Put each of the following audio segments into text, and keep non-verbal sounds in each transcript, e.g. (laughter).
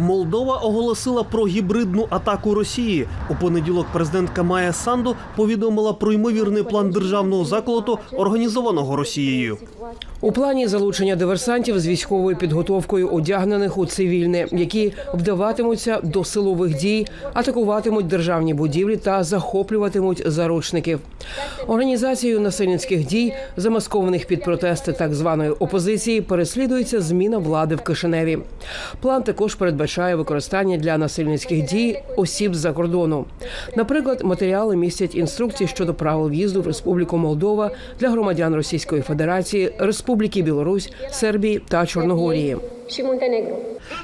Молдова оголосила про гібридну атаку Росії. У понеділок президентка Майя Санду повідомила про ймовірний план державного заколоту, організованого Росією. У плані залучення диверсантів з військовою підготовкою одягнених у цивільне, які вдаватимуться до силових дій, атакуватимуть державні будівлі та захоплюватимуть заручників. Організацією насильницьких дій, замаскованих під протести так званої опозиції, переслідується зміна влади в Кишиневі. План також передбачає використання для насильницьких дій осіб з-за кордону. Наприклад, матеріали містять інструкції щодо правил в'їзду в Республіку Молдова для громадян Російської Федерації, Республіки Білорусь, Сербії та Чорногорії.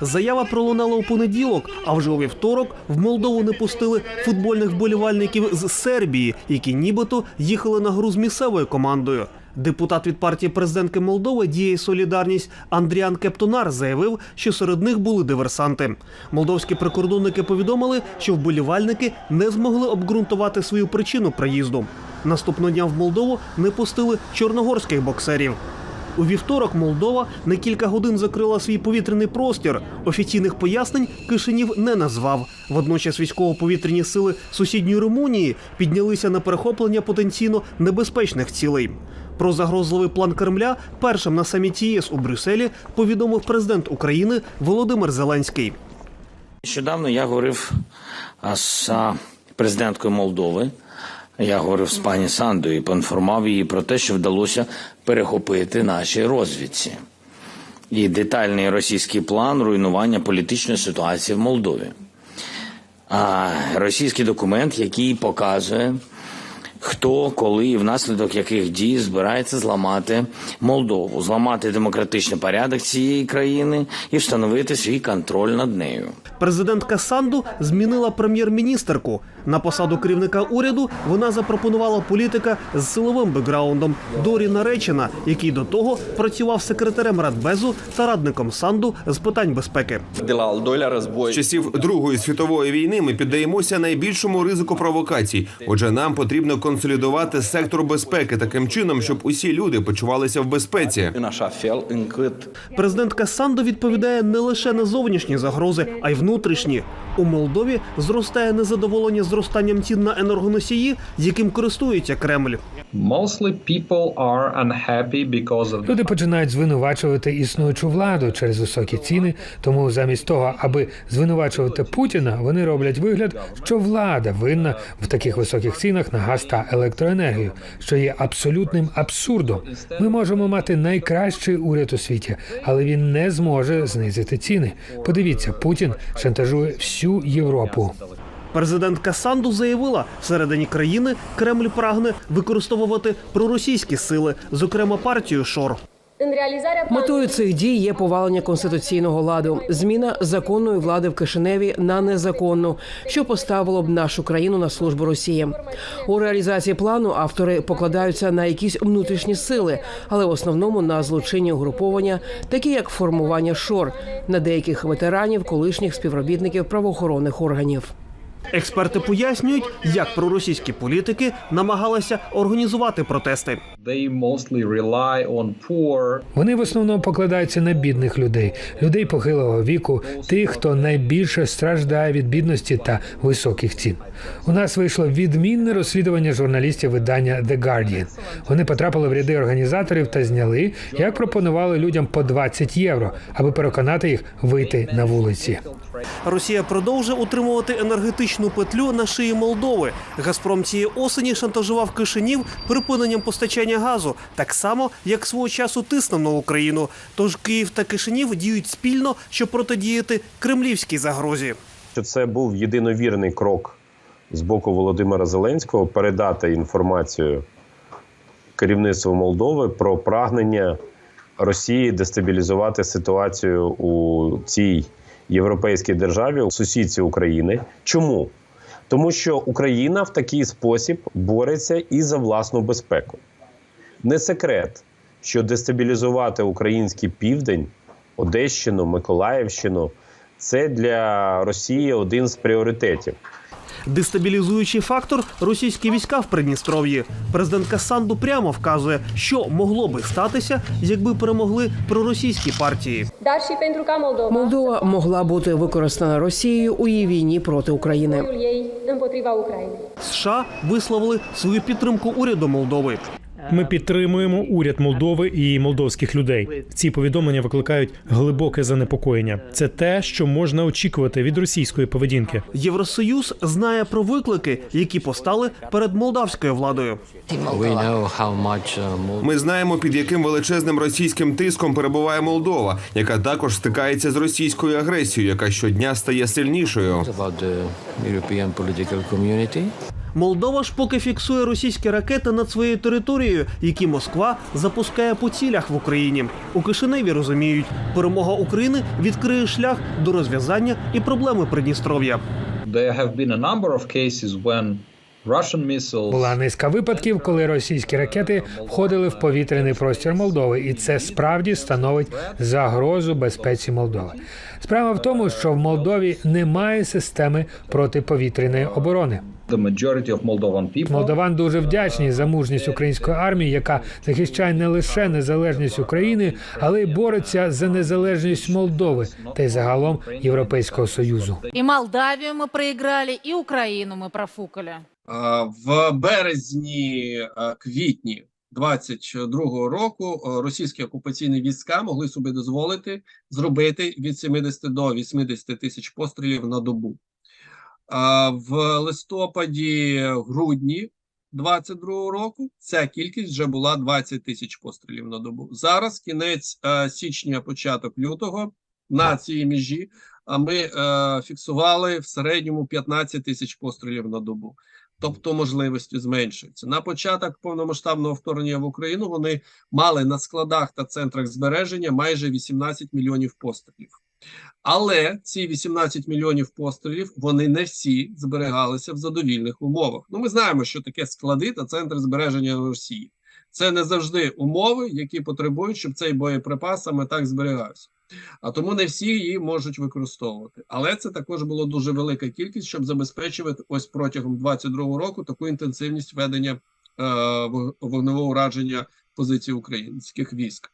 Заява пролунала у понеділок, а вже у вівторок в Молдову не пустили футбольних вболівальників з Сербії, які нібито їхали на гру з місцевою командою. Депутат від партії президентки Молдови діє Солідарність Андріан Кептонар заявив, що серед них були диверсанти. Молдовські прикордонники повідомили, що вболівальники не змогли обґрунтувати свою причину приїзду. Наступного дня в Молдову не пустили чорногорських боксерів. У вівторок Молдова на кілька годин закрила свій повітряний простір. Офіційних пояснень Кишинів не назвав. Водночас військово-повітряні сили сусідньої Румунії піднялися на перехоплення потенційно небезпечних цілей. Про загрозливий план Кремля першим на саміті ЄС у Брюсселі повідомив президент України Володимир Зеленський. Нещодавно я говорив з президенткою Молдови. Я говорив з пані Сандою і поінформував її про те, що вдалося перехопити наші розвідці. І детальний російський план руйнування політичної ситуації в Молдові. А російський документ, який показує, хто, коли і внаслідок яких дій збирається зламати Молдову, зламати демократичний порядок цієї країни і встановити свій контроль над нею. Президентка Санду змінила прем'єр-міністерку. На посаду керівника уряду вона запропонувала політика з силовим бекграундом Дорі Наречена, який до того працював секретарем Радбезу та радником Санду з питань безпеки. З часів Другої світової війни ми піддаємося найбільшому ризику провокацій. Отже, нам потрібно консолідувати сектор безпеки таким чином, щоб усі люди почувалися в безпеці. Президентка Санду відповідає не лише на зовнішні загрози, а й внутрішні. У Молдові зростає незадоволення зростанням цін на енергоносії, яким користується Кремль. Люди починають звинувачувати існуючу владу через високі ціни. Тому замість того, аби звинувачувати Путіна, вони роблять вигляд, що влада винна в таких високих цінах на газ та електроенергію, що є абсолютним абсурдом. Ми можемо мати найкращий уряд у світі, але він не зможе знизити ціни. Подивіться, Путін шантажує всю Європу. Президентка Санду заявила, всередині країни Кремль прагне використовувати проросійські сили, зокрема партію Шор. Метою цих дій є повалення конституційного ладу, зміна законної влади в Кишиневі на незаконну, що поставило б нашу країну на службу Росії. У реалізації плану автори покладаються на якісь внутрішні сили, але в основному на злочинні угруповання, такі як формування шор на деяких ветеранів, колишніх співробітників правоохоронних органів. Експерти пояснюють, як проросійські політики намагалися організувати протести. Вони в основному покладаються на бідних людей, людей похилого віку, тих, хто найбільше страждає від бідності та високих цін. У нас вийшло відмінне розслідування журналістів видання The Guardian. Вони потрапили в ряди організаторів та зняли, як пропонували людям по 20 євро, аби переконати їх вийти на вулиці. Росія продовжує утримувати енергетичну петлю на шиї Молдови. Газпром цієї осені шантажував Кишинів припиненням постачання газу, так само як свого часу тиснув на Україну. Тож Київ та Кишинів діють спільно, щоб протидіяти кремлівській загрозі. що це був єдиновірний крок з боку Володимира Зеленського передати інформацію керівництву Молдови про прагнення Росії дестабілізувати ситуацію у цій європейській державі, у сусідці України. Чому? Тому що Україна в такий спосіб бореться і за власну безпеку. Не секрет, що дестабілізувати український південь, Одещину, Миколаївщину це для Росії один з пріоритетів. Дестабілізуючий фактор російські війська в Придністров'ї. Президент Касанду прямо вказує, що могло би статися, якби перемогли проросійські партії. Молдова могла бути використана Росією у її війні проти України. США висловили свою підтримку уряду Молдови. Ми підтримуємо уряд Молдови і молдовських людей. Ці повідомлення викликають глибоке занепокоєння. Це те, що можна очікувати від російської поведінки. Євросоюз знає про виклики, які постали перед молдавською владою. Ми знаємо, під яким величезним російським тиском перебуває Молдова, яка також стикається з російською агресією, яка щодня стає сильнішою. Молдова ж поки фіксує російські ракети над своєю територією, які Москва запускає по цілях в Україні. У Кишиневі розуміють, перемога України відкриє шлях до розв'язання і проблеми Придністров'я. Була низка випадків, коли російські ракети входили в повітряний простір Молдови, і це справді становить загрозу безпеці Молдови. Справа в тому, що в Молдові немає системи протиповітряної оборони. The majority of Moldovan people Молдаван дуже вдячні за мужність української армії, яка захищає не лише незалежність України, але й бореться за незалежність Молдови та й загалом Європейського союзу. И Молдавию мы проиграли, и Украину мы профукали. В березні квітні 22-го року російські окупаційні війська могли собі дозволити зробити від 70 до 80 тисяч пострілів на добу. В листопаді грудні 22-го року ця кількість вже була 20 тисяч пострілів на добу. Зараз кінець січня, початок лютого на цій межі. А ми е, фіксували в середньому 15 тисяч пострілів на добу тобто можливості зменшуються. На початок повномасштабного вторгнення в Україну вони мали на складах та центрах збереження майже 18 мільйонів пострілів. Але ці 18 мільйонів пострілів вони не всі зберігалися в задовільних умовах. Ну, ми знаємо, що таке склади та центри збереження Росії. Це не завжди умови, які потребують, щоб цей боєприпас саме так зберігався. А тому не всі її можуть використовувати. Але це також було дуже велика кількість, щоб забезпечувати ось протягом 22-го року таку інтенсивність ведення е, вогневого ураження позицій українських військ.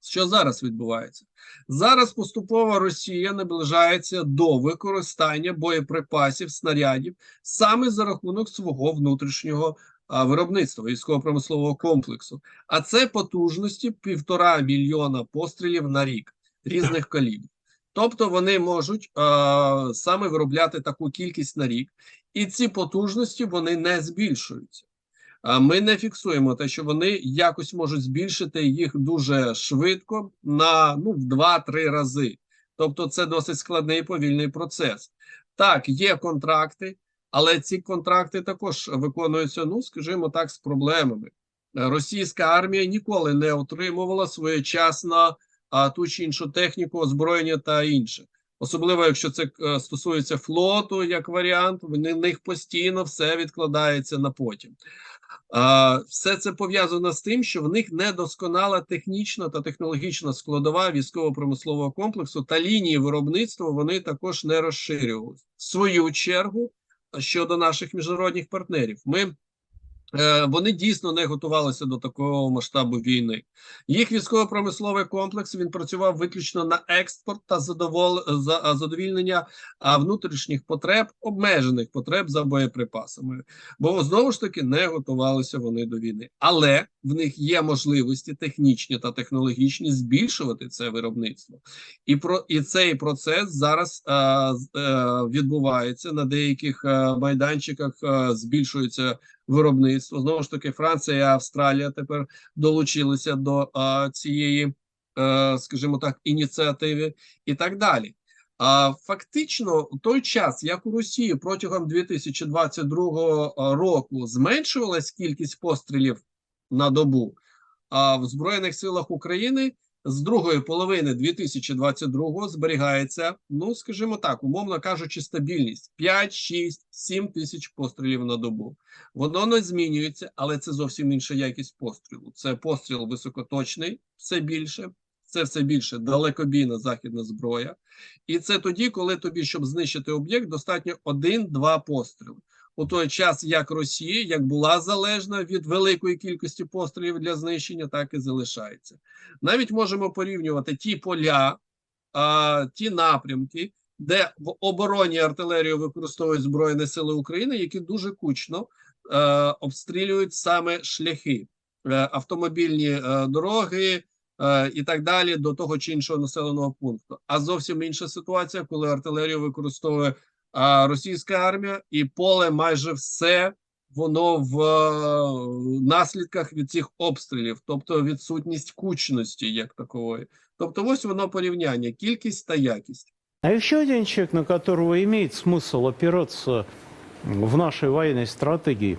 Що зараз відбувається? Зараз поступово Росія наближається до використання боєприпасів, снарядів саме за рахунок свого внутрішнього а, виробництва військово-промислового комплексу. А це потужності півтора мільйона пострілів на рік різних (clears throat) калібрів. Тобто вони можуть а, саме виробляти таку кількість на рік, і ці потужності вони не збільшуються. Ми не фіксуємо те, що вони якось можуть збільшити їх дуже швидко на ну, в 2-3 рази. Тобто, це досить складний і повільний процес. Так, є контракти, але ці контракти також виконуються, ну скажімо так, з проблемами. Російська армія ніколи не отримувала своєчасно а, ту чи іншу техніку, озброєння та інше. Особливо, якщо це е, стосується флоту, як варіант, в них постійно все відкладається на потім. Все це пов'язано з тим, що в них недосконала технічна та технологічна складова військово-промислового комплексу та лінії виробництва вони також не розширювали. В свою чергу, щодо наших міжнародних партнерів, ми вони дійсно не готувалися до такого масштабу війни. Їх військово-промисловий комплекс він працював виключно на експорт та задовол... задовільнення а, внутрішніх потреб, обмежених потреб за боєприпасами, бо знову ж таки не готувалися вони до війни. Але в них є можливості технічні та технологічні збільшувати це виробництво, і про і цей процес зараз а, з- е, відбувається на деяких е, майданчиках. е, збільшується виробництво. Знову ж таки, Франція і Австралія тепер долучилися до а, цієї, е, скажімо так, ініціативи і так далі. А фактично, той час, як у Росії протягом 2022 року зменшувалась кількість пострілів на добу, а в Збройних силах України з другої половини 2022 зберігається, ну скажімо так, умовно кажучи, стабільність 5, 6, 7 тисяч пострілів на добу. Воно не змінюється, але це зовсім інша якість пострілу. Це постріл високоточний, все більше. це все більше далекобійна західна зброя. І це тоді, коли тобі, щоб знищити об'єкт, достатньо один-два постріли. У той час, як Росія, як була залежна від великої кількості пострілів для знищення, так і залишається. Навіть можемо порівнювати ті поля, а, ті напрямки, де в обороні артилерію використовують Збройні Сили України, які дуже кучно е, обстрілюють саме шляхи, е, автомобільні е, дороги і так далі до того чи іншого населеного пункту. А зовсім інша ситуація, коли артилерію використовує а, російська армія, і поле майже все воно в е, наслідках від цих обстрілів, тобто відсутність кучності як такової. Тобто, ось воно порівняння: кількість та якість. А еще один человек, на которого имеет смысл опираться в нашей военной стратегии,